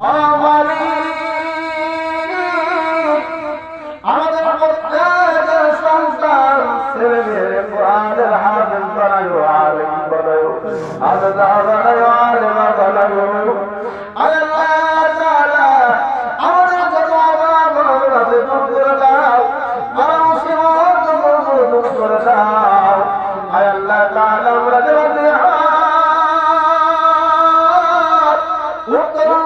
আমাদের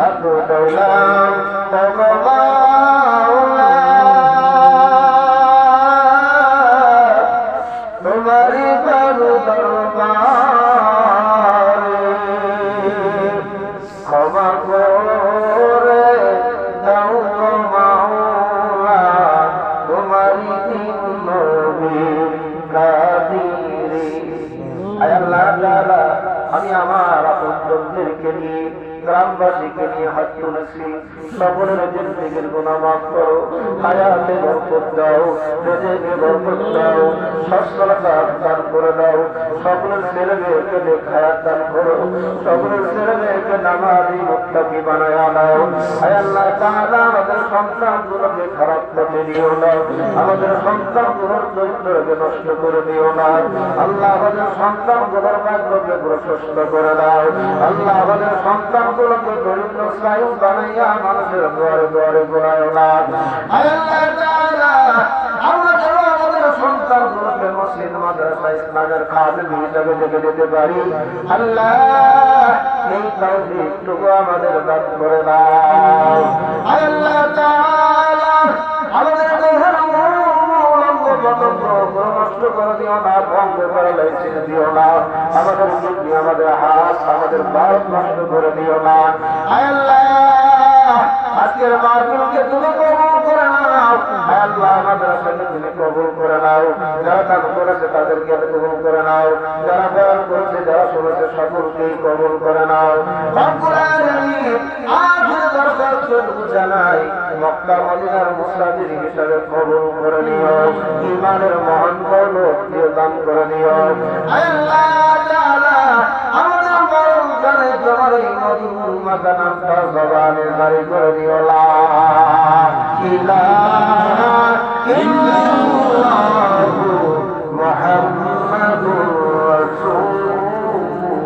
হাত দৌলাম তোমারি করু দরবারে ক্ষমা আমি আমার আপনজনদেরকে নিয়ে, গ্রামবাসীকে নিয়ে হাত তুলেছি। সকলের জিন্দিগির গুণা মাফ করো, হায়াতে বরকত দাও, রেজেকে বরকত দাও, সচ্ছলতা দান করে দাও। সকলের ছেলে মেয়েকে দেখায় দান করো, সকলের ছেলে আয় আল্লাহ তাআলা সন্তানগুলোকে খারাপ পথে দিও না আমাদের সন্তানগুলোর চরিত্রকে নষ্ট করে দিও না আল্লাহ আমাদের সন্তানগুলোর করে দাও আল্লাহ আমাদের সন্তানগুলোকে দরিদ্র স্নায়ু বানাইয়া মানুষের ঘরে ঘরে ঘোরায় না আয় আল্লাহ, তাআলা, আমরা সন্তানগুলোকে মসজিদ দিতে পারি। আল্লাহ এই তৌফিকটুকু আমাদের দান করে দাও আল্লাহ তাআলা আমাদের দেহের নষ্ট করে দিও না ভঙ্গ করে লাইসিনে দিও না আমাদের কিডনি আমাদের হাত আমাদের বারত নষ্ট করে দিও না আজকের মাহফিলকে তুমি কবুল করে নাও আল্লাহ আমাদের সাথে তুমি কবুল করে নাও যারা কাজ করেছে তাদেরকে কবুল করে নাও যারা বয়ান করেছে যারা শুনেছে সকলকেই কবুল করে নাও আখির মহান এই মধুর মাথা নামটা জবানে করে দিও লা ইলাহা ইল্লাল্লাহু। মুহাম্মাদুর